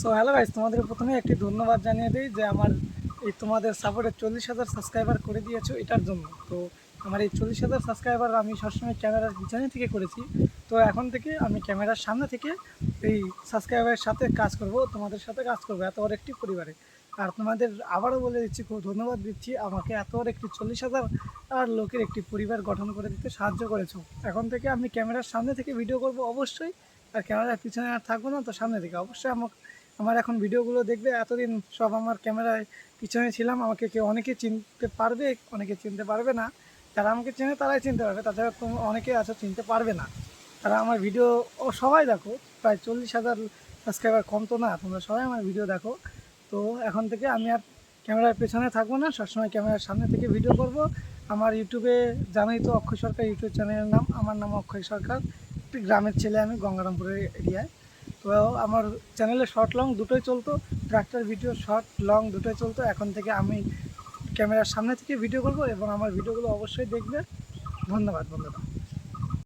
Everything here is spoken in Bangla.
সো হ্যালো গাইস তোমাদের প্রথমে একটি ধন্যবাদ জানিয়ে দিই যে আমার এই তোমাদের সাপোর্টে চল্লিশ হাজার সাবস্ক্রাইবার করে দিয়েছ এটার জন্য। তো আমার এই চল্লিশ হাজার সাবস্ক্রাইবার আমি সবসময় ক্যামেরার পিছনে থেকে করেছি। তো এখন থেকে আমি ক্যামেরার সামনে থেকে এই সাবস্ক্রাইবারের সাথে কাজ করব, তোমাদের সাথে কাজ করব এত বড় একটি পরিবারে। আর তোমাদের আবারও বলে দিচ্ছি, খুব ধন্যবাদ দিচ্ছি, আমাকে এত বড় একটি চল্লিশ হাজার আর লোকের একটি পরিবার গঠন করে দিতে সাহায্য করেছ। এখন থেকে আমি ক্যামেরার সামনে থেকে ভিডিও করব অবশ্যই। আর ক্যামেরার পিছনে আর থাকব না, তো সামনে থেকে অবশ্যই আমাকে আমার এখন ভিডিওগুলো দেখবে, এতদিন সব আমার ক্যামেরায় পিছনে ছিলাম, আমাকে কেউ অনেকে চিনতে পারবে, অনেকে চিনতে পারবে না। যারা আমাকে চেনে তারাই চিনতে পারবে, তাছাড়া অনেকে আছো চিনতে পারবে না। তারা আমার ভিডিও, ও সবাই দেখো, প্রায় চল্লিশ হাজার সাবস্ক্রাইবার, কম তো না, তোমরা সবাই আমার ভিডিও দেখো। তো এখন থেকে আমি আর ক্যামেরার পেছনে থাকব না, সবসময় ক্যামেরার সামনে থেকে ভিডিও করব। আমার ইউটিউবে জানোই তো অক্ষয় সরকার, ইউটিউব চ্যানেলের নাম, আমার নাম অক্ষয় সরকার। একটি গ্রামের ছেলে আমি, গঙ্গারামপুরের এরিয়ায়। আমার চ্যানেলে শর্ট লং দুটোই চলতো ট্রাক্টর ভিডিও শর্ট লং দুটোই চলতো। এখন থেকে আমি ক্যামেরার সামনে থেকে ভিডিও করব এবং আমার ভিডিওগুলো অবশ্যই দেখবে ধন্যবাদ বন্ধুরা।